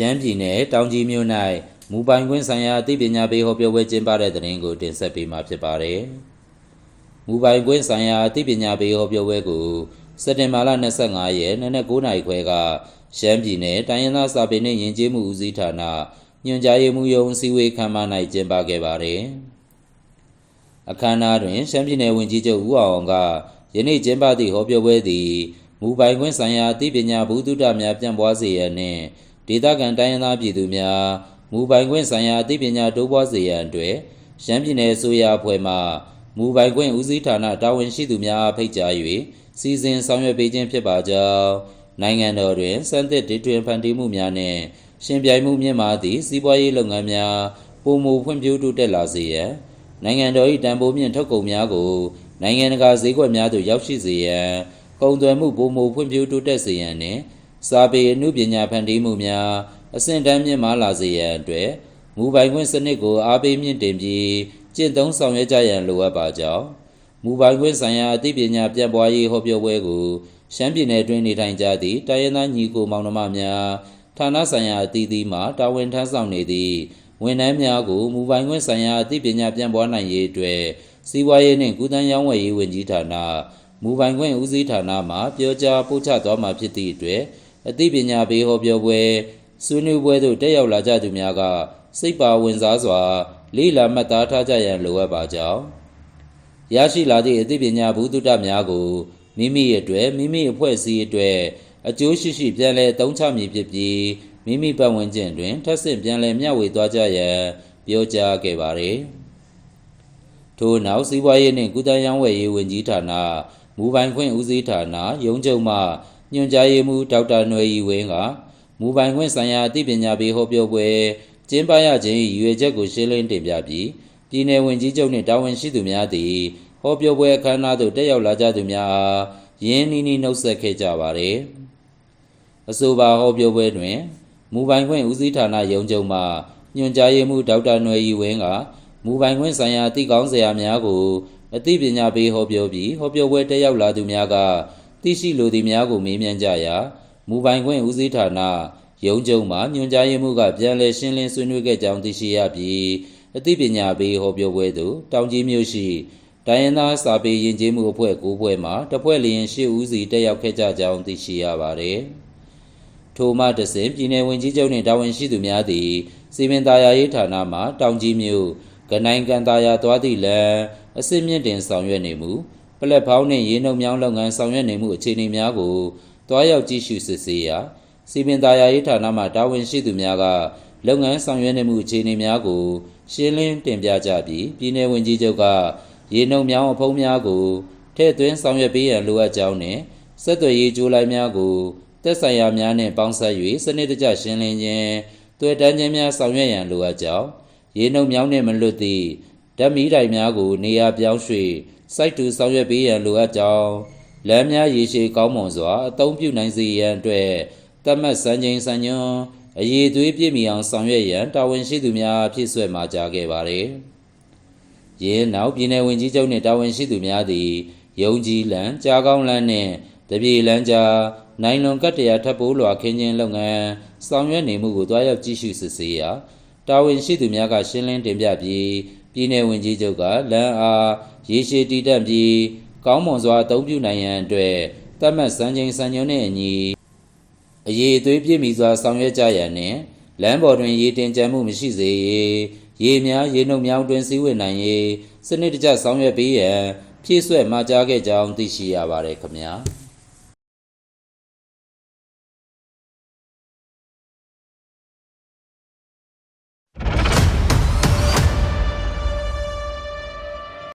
ရှမ်းပြည်နယ်တောင်ကြီးမြို့၌မူပိုင်ခွင့်ဆိုင်ရာအသိပညာပေးဟောပြောပွဲကျင်းပတဲ့တဲ့ရင်ကိုတင်ဆက်ပေးမှာဖြစ်ပါတယ်။မူပိုင်ခွင့်ဆိုင်ရာအသိပညာပေးဟောပြောပွဲကိုစက်တင်ဘာလ25ရက်နေ့နက်9:00နာရီခွဲကရှမ်းပြည်နယ်တိုင်းရင်းသားစာပေနှင့်ယဉ်ကျေးမှုဦးစီးဌာနညွှန်ကြားရေးမှူးရုံးအစည်းအဝေးခန်းမ၌ကျင်းပခဲ့ပါတယ်။အခမ်းအနားတွင်ရှမ်းပြည်နယ်ဝန်ကြီးချုပ်ဦးအောင်ကယနေ့ကျင်းပသည့်ဟောပြောပွဲသည်မူပိုင်ခွင့်ဆိုင်ရာအသိပညာဘုဒ္ဓများပြန့်ပွားစေရန်နှင့် ဒေသခံတိုင်းရင်းသားပြည်သူများမူပိုင်ခွင့်ဆိုင်ရာအသိပညာတိုးပွားစေရန်အတွက်ရှမ်းပြည်နယ်အစိုးရအဖွဲ့မှမူပိုင်ခွင့်ဦးစီးဌာနတာဝန်ရှိသူများအားဖိတ်ကြား၍စီစဉ်ဆောင်ရွက်ပေးခြင်းဖြစ်ပါကြောင်းနိုင်ငံတော်တွင်စံသစ်ဒေတွင်ဖန်တီးမှုများနှင့်ရှင်ပြိုင်မှုမြင့်မားသည့်စီးပွားရေးလုပ်ငန်းများပုံမူဖွံ့ဖြိုးတိုးတက်လာစေရန်နိုင်ငံတော်၏တန်ဖိုးမြင့်ထုတ်ကုန်များကိုနိုင်ငံတကာဈေးကွက်များသို့ရောက်ရှိစေရန်ကုန်သွယ်မှုပုံမူဖွံ့ဖြိုးတိုးတက်စေရန်နှင့် စာပေအမှုပညာဖန်တီးမှုများအဆင့်တန်းမြင့်မားလာစေရန်အတွက်မူပိုင်ခွင့်စနစ်ကိုအားပေးမြင့်တင်ပြီးကျင့်သုံးဆောင်ရွက်ကြရန်လိုအပ်ပါကြောင်းမူပိုင်ခွင့်ဆိုင်ရာအသိပညာပြန့်ပွားရေးဟောပြောပွဲကိုရှမ်းပြည်နယ်တွင်နေထိုင်ကြသည့်တိုင်းရင်းသားညီကိုမောင်နှမများဌာနဆိုင်ရာအသီးသီးမှတာဝန်ထမ်းဆောင်နေသည့်ဝန်ထမ်းများကိုမူပိုင်ခွင့်ဆိုင်ရာအသိပညာပြန့်ပွားနိုင်ရေးအတွက်စီးပွားရေးနှင့်ကုသန်းရောင်းဝယ်ရေးဝန်ကြီးဌာနမူပိုင်ခွင့်ဦးစီးဌာနမှပြောကြားပို့ချသွားမှာဖြစ်သည့်အတွက် အသိပညာပေးဟောပြောပွဲဆွေးနွေးပွဲသို့တက်ရောက်လာကြသူများကစိတ်ပါဝင်စားစွာ လေးလာမှတ်သားထားကြရန်လိုအပ်ပါကြောင်းရရှိလာသည့်အသိပညာဘုဒ္ဓတများကိုမိမိအတွက်မိမိအဖွဲ့အစည်းအတွက်အကျိုးရှိရှိပြန်လည်သုံးချမည်ဖြစ်ပြီးမိမိပတ်ဝန်းကျင်တွင်ထပ်ဆင့်ပြန်လည်မျှဝေသွားကြရန်ပြောကြားခဲ့ပါသည်ထို့နောက်စီးပွားရေးနှင့်ကုသရေးဝယ်ရေးဝန်ကြီးဌာနမူပိုင်ခွင့်ဦးစီးဌာနရုံးချုပ်မှ ညွှန်ကြားရေးမှူးဒေါက်တာຫນွေရီဝင်းကမူပိုင်ခွင့်ဆိုင်ရာအသိပညာပေးဟောပြောပွဲကျင်းပရခြင်းရည်ရွယ်ချက်ကိုရှင်းလင်းတင်ပြပြီးပြည်내ဝန်ကြီးချုပ်နှင့်တာဝန်ရှိသူများသည်ဟောပြောပွဲအခမ်းအနားသို့တက်ရောက်လာကြသူများအားရင်းနှီးနှီးနှုတ်ဆက်ခဲ့ကြပါသည်အဆိုပါဟောပြောပွဲတွင်မူပိုင်ခွင့်ဦးစီးဌာနရုံးချုပ်မှညွှန်ကြားရေးမှူးဒေါက်တာຫນွေရီဝင်းကမူပိုင်ခွင့်ဆိုင်ရာအသိကောင်းစရာများကိုအသိပညာပေးဟောပြောပြီးဟောပြောပွဲတက်ရောက်လာသူများက သိရှိလိုသည်များကိုမေးမြန်းကြရာမူပိုင်ခွင့်ဦးစီးဌာနရုံးချုပ်မှညွှန်ကြားရေးမှူးကပြန်လည်ရှင်းလင်းဆွေးနွေးခဲ့ကြောင်းသိရှိရပြီးအသိပညာပေးဟောပြောပွဲသို့တောင်ကြီးမြို့ရှိတိုင်းရင်းသားစာပေယဉ်ကျေးမှုအဖွဲ့၉ဖွဲ့မှတစ်ဖွဲ့လျင်၈ဦးစီတက်ရောက်ခဲ့ကြကြောင်းသိရှိရပါသည်ထိုမှတစဉ်ပြည်내ဝင်ကြီးချုပ်နှင့်တာဝန်ရှိသူများသည်စီမံသားယာရေးဌာနမှတောင်ကြီးမြို့ကနိုင်ကန်သားယာသွားသည့်လမ်းအစစ်မြင့်တင်ဆောင်ရွက်နေမှု ပလက်ဖောင်းနှင့်ရေနှုတ်မြောင်းလုပ်ငန်းဆောင်ရွက်နေမှုအခြေအနေများကိုတွားရောက်ကြည့်ရှုစစ်ဆေးရာစီပင်သားယာရေးဌာနမှတာဝန်ရှိသူများကလုပ်ငန်းဆောင်ရွက်နေမှုအခြေအနေများကို ရှင်းလင်းတင်ပြကြပြီးပြည်내ဝန်ကြီးချုပ်ကရေနှုတ်မြောင်းအဖုံးများကိုထည့်သွင်းဆောင်ရွက်ပေးရန်လိုအပ်ကြောင်းနှင့်ဆက်သွယ်ရေးကြိုးလိုင်းများကိုသက်ဆိုင်ရာများနှင့်ပေါင်းစပ်၍စနစ်တကျရှင်းလင်းခြင်းတွေ့တန်းခြင်းများဆောင်ရွက်ရန်လိုအပ်ကြောင်းရေနှုတ်မြောင်းနှင့်မလွတ်သည့်ဓာတ်မီတိုင်များကိုနေရာပြောင်းရွှေ့ စိုက်တူဆောင်ရွက်ပေးရန်လိုအပ်ကြောင်းလမ်းများရေရှည်ကောင်းမွန်စွာအသုံးပြုနိုင်စေရန်အတွက်တတ်မှတ်စံချိန်စံညွှန်းအရေးသွေးပြည့်မီအောင်ဆောင်ရွက်ရန်တာဝန်ရှိသူများဖြစ်ဆွဲမှာကြားခဲ့ပါတယ်။ယင်းနောက်ပြည်내ဝင်ကြီးချုပ်နှင့်တာဝန်ရှိသူများသည်ယုံကြည်လန်ကြားကောင်းလန်းနှင့်တပြေလန်းကြားနိုင်လွန်ကတ်တရာထပ်ပိုးလွှာခင်းခြင်းလုပ်ငန်းဆောင်ရွက်နေမှုကိုတွားရောက်ကြည့်ရှုစစ်ဆေးရာတာဝန်ရှိသူများကရှင်းလင်းတင်ပြပြီး ပြည်내ဝင်ကြီးချုပ်ကလမ်းအားရေရှည်တည်တံ့ပြီးကောင်းမွန်စွာအသုံးပြုနိုင်ရန်အတွက်တတ်မှတ်စံချိန်စံညွှန်းနှင့်အညီအရေးအသွေးပြည့်မီစွာဆောင်ရွက်ကြရန်နှင့်လမ်းပေါ်တွင်ရေတင်ကြံမှုမရှိစေရေးရေများရေနှုတ်များတွင်စီးဝင်နိုင်ရေးစနစ်တကျဆောင်ရွက်ပေးရန်ဖြည့်ဆွဲမှာကြားခဲ့ကြောင်းသိရှိရပါတယ်ခင်ဗျာ။